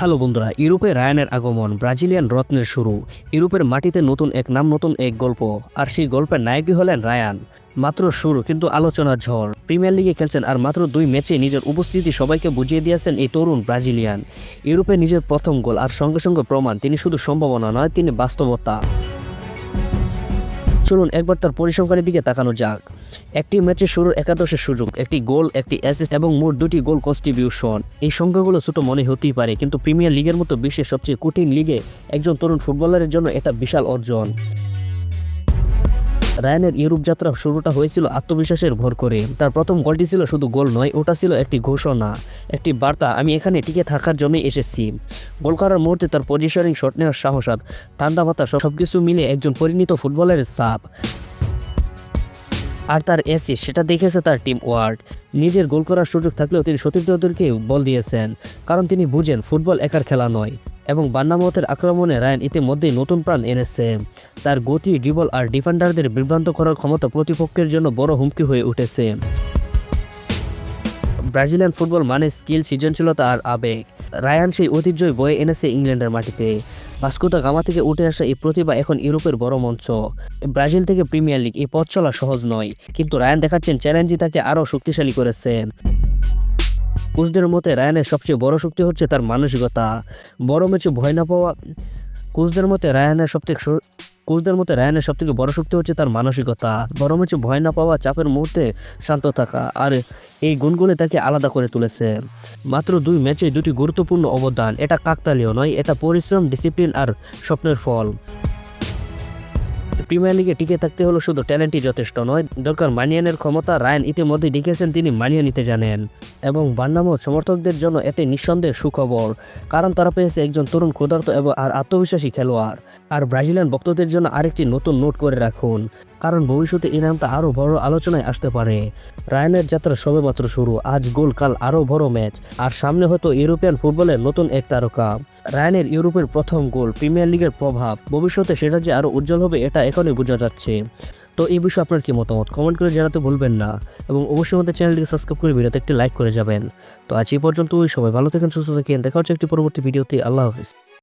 Hello বন্ধুরা, ইউরোপে রায়ানের আগমন, ব্রাজিলিয়ান রত্নের শুরু। ইউরোপের মাটিতে নতুন এক নাম, নতুন এক গল্প, আর সেই গল্পের নায়কই হলেন রায়ান। মাত্র শুরু, কিন্তু আলোচনার ঝড়। প্রিমিয়ার লিগে খেলছেন আর মাত্র দুই ম্যাচে নিজের উপস্থিতি সবাইকে বুঝিয়ে দিয়েছেন এই তরুণ ব্রাজিলিয়ান। ইউরোপে নিজের প্রথম গোল আর সঙ্গে সঙ্গে প্রমাণ, তিনি শুধু সম্ভাবনা নয়, তিনি বাস্তবতা। চলুন একবার তার পরিসংখ্যানের দিকে তাকানো যাক। একটি ম্যাচে শুরুর একাদশের সুযোগ, একটি গোল, একটি অ্যাসিস্ট এবং মোট দুটি গোল কন্ট্রিবিউশন এই সংখ্যাগুলো ছোট মনে হতেই পারে, কিন্তু প্রিমিয়ার লিগের মতো বিশ্বের সবচেয়ে কঠিন লিগে একজন তরুণ ফুটবলারের জন্য এটা বিশাল অর্জন। রায়ানের ইউরোপ যাত্রা শুরুটা হয়েছিল আত্মবিশ্বাসের ভর করে। তার প্রথম গোলটি ছিল শুধু গোল নয়, ওটা ছিল একটি ঘোষণা, একটি বার্তা, আমি এখানে টিকে থাকার জন্যই এসেছি। গোল করার মুহূর্তে তার পজিশনিং শট নেওয়ার সাহস আর ঠান্ডা মাথা সব কিছু মিলে একজন পরিণত ফুটবলারের সাপ আর তার এসি, সেটা দেখেছে তার টিম ওয়ার্ড। নিজের গোল করার সুযোগ থাকলেও তিনি সতীর্থদেরকে বল দিয়েছেন, কারণ তিনি বুঝেন ফুটবল একার খেলা নয়। এবং বান্নামতের আক্রমণে রায়ান ইতিমধ্যেই নতুন প্রাণ এনেছে। তার গতি ডিবল আর ডিফেন্ডারদের বিভ্রান্ত করার ক্ষমতা প্রতিপক্ষের জন্য বড় হুমকি হয়ে উঠেছে। ব্রাজিলিয়ান ফুটবল মানে স্কিল, সৃজনশীলতা আর আবেগ। রায়ান সেই ঐতিহ্যই বয়ে এনেছে ইংল্যান্ডের মাটিতে। ভাস্কোদা গামা থেকে উঠে আসা এই প্রতিভা এখন ইউরোপের বড় মঞ্চ। ব্রাজিল থেকে প্রিমিয়ার লিগ এই পথ চলা সহজ নয়, কিন্তু রায়ান দেখাচ্ছেন চ্যালেঞ্জই তাকে আরও শক্তিশালী করেছে। কোচদের মতে রায়ানের সবচেয়ে বড় শক্তি হচ্ছে তার মানসিকতা। বড় ম্যাচে ভয় না পাওয়া কোচদের মতে রায়ানের সবথেকে কোচদের মতে রায়ানের সবথেকে বড় শক্তি হচ্ছে তার মানসিকতা বড় হচ্ছে ভয় না পাওয়া, চাপের মুহূর্তে শান্ত থাকা আর এই গুণগুলো তাকে আলাদা করে তুলেছে। মাত্র দুই ম্যাচে দুটি গুরুত্বপূর্ণ অবদান, এটা কাকতালীয় নয়, এটা পরিশ্রম, ডিসিপ্লিন আর স্বপ্নের ফল। প্রিমিয়ার লিগে টিকে থাকতে হলো শুধু ট্যালেন্টই যথেষ্ট নয়, দরকার মানিয়ানের ক্ষমতা, রায়ান ইতিমধ্যে দেখিয়েছেন তিনি মানিয়ে নিতে জানেন। এবং বান্নামত সমর্থকদের জন্য এতে নিঃসন্দেহে সুখবর, কারণ তারা পেয়েছে একজন তরুণ ক্ষুধার্ত এবং আর আত্মবিশ্বাসী খেলোয়াড়। আর ব্রাজিলিয়ান ভক্তদের জন্য আরেকটি নতুন নোট করে রাখুন, কারণ ভবিষ্যতে এই নামটা আরও বড় আলোচনায় আসতে পারে। রায়ানের যাত্রা সবেমাত্র শুরু, আজ গোল কাল আরও বড় ম্যাচ, আর সামনে হয়তো ইউরোপিয়ান ফুটবলের নতুন এক তারকা। রায়ানের ইউরোপের প্রথম গোল, প্রিমিয়ার লিগের প্রভাব, ভবিষ্যতে সেটা যে আরও উজ্জ্বল হবে এটা এখনই বোঝা যাচ্ছে। তো এই বিষয়ে আপনার কি মতামত? কমেন্ট করে জানাতে ভুলবেন না, এবং অবশ্যই আমাদের চ্যানেলটিকে সাবস্ক্রাইব করে ভিডিওতে একটি লাইক করে যাবেন। তো আজ এই পর্যন্ত ওই সবাই ভালো থাকেন, সুস্থ থাকেন, দেখা হচ্ছে একটি পরবর্তী ভিডিওতে, আল্লাহ হাফিজ।